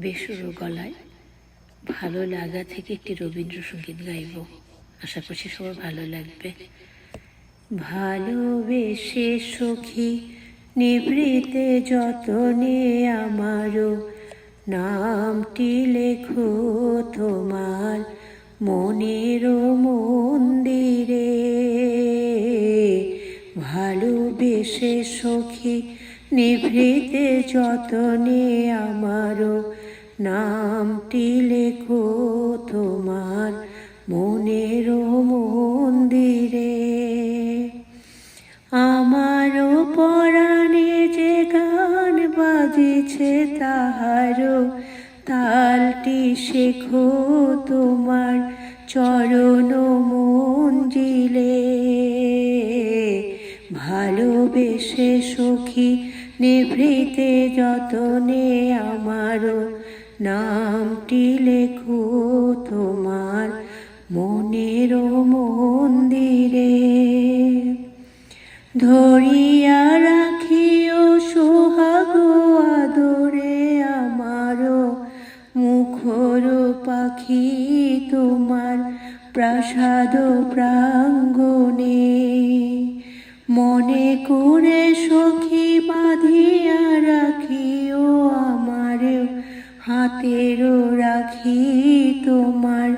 বেসুরো গলায় ভালো লাগা থেকে একটি রবীন্দ্রসঙ্গীত গাইব। আশা করছি সবার ভালো লাগবে। ভালোবেসে সখী, নিভৃতে যতনে আমারও নামটি লেখো তোমার মনের মন্দিরে। ভালোবেসে সখী নিভৃতে যতনে আমারও নামটি লেখো তোমার মনের মন্দিরে। আমারও পরাণে যে গান বাজিছে তাহারও তালটি শেখো তোমার চরণ মঞ্জিলে। ভালোবেসে সখী, নিভৃতে যতনে আমারও নামটি লেখো তোমার মনের মন্দিরে। ধরিয়া রাখিও সোহাগ আদরে আমারও মুখর পাখি তোমার প্রাসাদ প্রাঙ্গণে। মনে করে সখী বাঁধিয়া রাখিও আমারও হাতেরও রাখি তোমার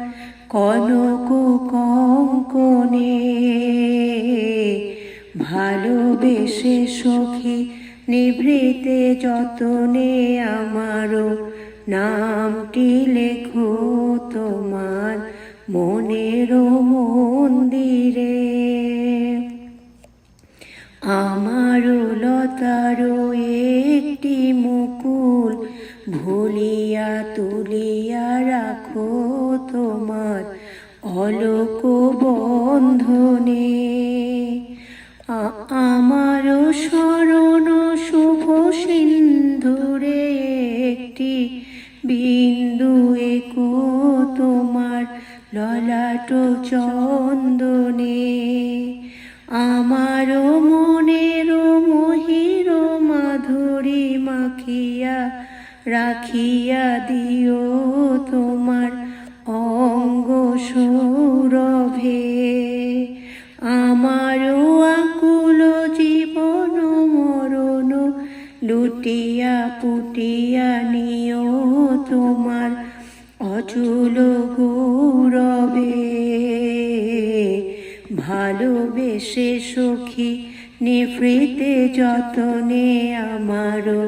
কনক কঙ্কনে। ভালোবেসে সখী নিভৃতে যতনে আমারও নামটি লেখো তোমার মনের মন্দিরে। আমারও লতারও একটি মুকুল ভুলিয়া তুলিয়া রাখো তোমার অলোক বন্ধনে। আমারও স্মরণ শুভ সিন্ধুরে একটি বিন্দু একো তোমার ললাট চন্দনে। আমারও মনের মহির মাধুরী মাখিয়া রাখিয়া দিও তোমার অঙ্গ সৌরভে। আমারও আকুল জীবন মরণ লুটিয়া পুটিয়া নিও তোমার অচুল গৌরবে। ভালোবেসে সখী নিভৃতে যতনে আমারও